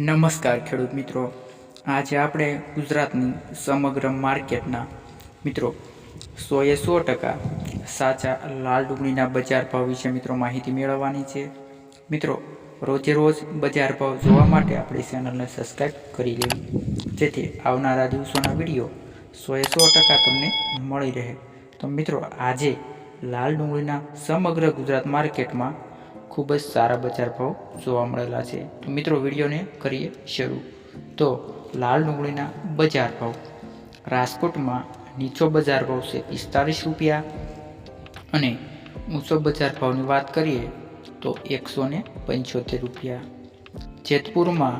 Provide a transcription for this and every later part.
નમસ્કાર ખેડૂત મિત્રો. આજે આપણે ગુજરાતની સમગ્ર માર્કેટના મિત્રો સોએ સો ટકા સાચા લાલ ડુંગળીના બજાર ભાવ વિશે મિત્રો માહિતી મેળવવાની છે. મિત્રો, રોજે રોજ બજાર ભાવ જોવા માટે આપણી ચેનલને સબસ્ક્રાઈબ કરી લેવી. જેથી આવનારા દિવસોના વીડિયો સોએ સો ટકા તમને મળી રહે. તો મિત્રો, આજે લાલ ડુંગળીના સમગ્ર ગુજરાત માર્કેટમાં ખૂબ જ સારા બજાર ભાવ જોવા મળેલા છે. તો મિત્રો, વિડીયોને કરીએ શરૂ. તો લાલ ડુંગળીના બજાર ભાવ. રાજકોટમાં નીચો બજાર ભાવ છે પિસ્તાલીસ રૂપિયા. અને ઊંચો બજાર ભાવની વાત કરીએ તો એકસો ને પંચોતેર રૂપિયા. જેતપુરમાં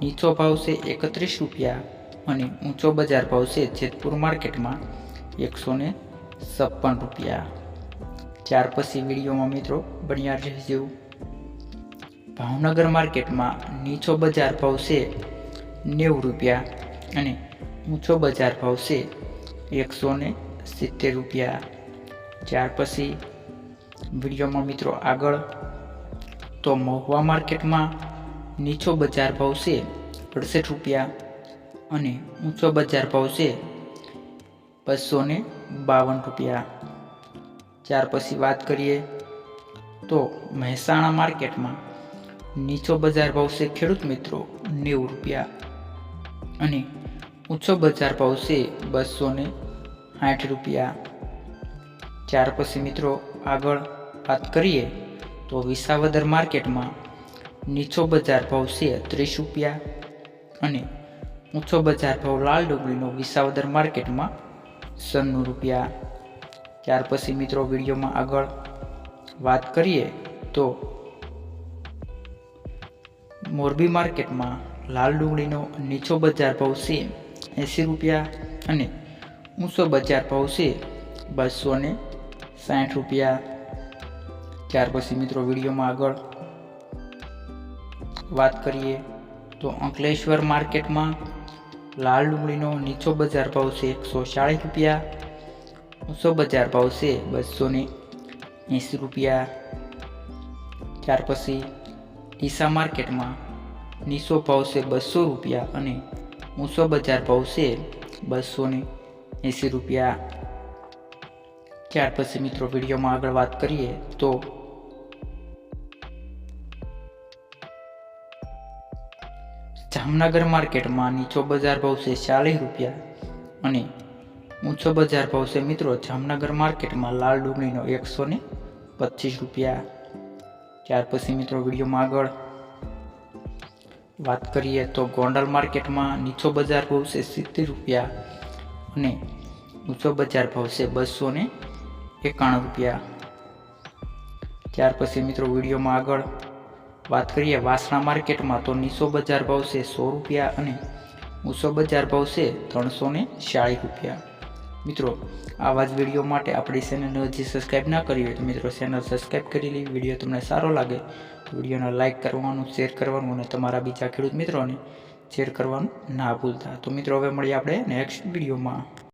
નીચો ભાવ છે એકત્રીસ રૂપિયા અને ઊંચો બજાર ભાવ છે જેતપુર માર્કેટમાં એકસો ને છપ્પન રૂપિયા. ત્યાર પછી વિડીયોમાં મિત્રો બન્યા રહેજો. ભાવનગર માર્કેટમાં નીચો બજાર ભાવ છે નેવું રૂપિયા અને ઊંચો બજાર ભાવ છે એકસો ને સિત્તેર રૂપિયા. ત્યાર પછી વિડીયોમાં મિત્રો આગળ. તો મહુવા માર્કેટમાં નીચો બજાર ભાવ છે અડસઠ રૂપિયા અને ઊંચો બજાર ભાવ છે બસો બાવન રૂપિયા. ત્યાર પછી વાત કરીએ તો મહેસાણા માર્કેટમાં નીચો બજાર ભાવ છે ખેડૂત મિત્રો નેવું રૂપિયા અને ઊંચો બજાર ભાવ છે બસો ને સાઠ રૂપિયા. ત્યાર પછી મિત્રો આગળ વાત કરીએ તો વિસાવદર માર્કેટમાં નીચો બજાર ભાવ છે ત્રીસ રૂપિયા અને ઊંચો બજાર ભાવ લાલ ડુંગળીનો વિસાવદર માર્કેટમાં સન્નું રૂપિયા. ત્યાર પછી મિત્રો વિડીયોમાં આગળ વાત કરીએ તો મોરબી માર્કેટમાં લાલ ડુંગળીનો નીચો બજાર ભાવ છે એંસી રૂપિયા અને ઊંચો બજાર ભાવ છે બસો ને સાઠ રૂપિયા. ત્યાર પછી મિત્રો વિડીયોમાં આગળ વાત કરીએ તો અંકલેશ્વર માર્કેટમાં લાલ ડુંગળીનો નીચો બજાર ભાવ છે એકસો ચાળીસ રૂપિયા ઊંચો બજાર ભાવ છે બસો ને એંસી રૂપિયા. ત્યાર પછી ડીસા માર્કેટમાં નીચો ભાવ છે, બસો રૂપિયા અને ઊંચો બજાર ભાવ છે બસો ને એંસી રૂપિયા. ત્યાર પછી મિત્રો વિડીયોમાં આગળ વાત કરીએ તો જામનગર માર્કેટમાં નીચો બજાર ભાવ છે, ચાલીસ રૂપિયા અને ઊંચો બજાર ભાવ છે મિત્રો. જામનગર માર્કેટમાં લાલ ડુંગળીનો એકસો ને પચીસ રૂપિયા. ત્યાર પછી મિત્રો વિડીયોમાં આગળ વાત કરીએ તો ગોંડલ માર્કેટમાં નીચો બજાર ભાવ છે સિત્તેર રૂપિયા અને ઊંચો બજાર ભાવ છે બસો ને એકાણું રૂપિયા. ત્યાર પછી મિત્રો વિડીયોમાં આગળ વાત કરીએ વાસણા માર્કેટમાં તો નીચો બજાર ભાવ છે સો રૂપિયા અને ઊંચો બજાર ભાવ છે ત્રણસો ને ચાળીસ રૂપિયા. મિત્રો આવા જ વીડિયો માટે આપણી ચેનલને હજી સબસ્ક્રાઈબ ના કરી હોય તો મિત્રો ચેનલ સબસ્ક્રાઈબ કરી લેવી. વીડિયો તમને સારો લાગે તો વિડીયોને લાઇક કરવાનું શેર કરવાનું અને તમારા બીજા ખેડૂત મિત્રોને શેર કરવાનું ના ભૂલતા. તો મિત્રો, હવે મળીએ આપણે નેક્સ્ટ વિડીયોમાં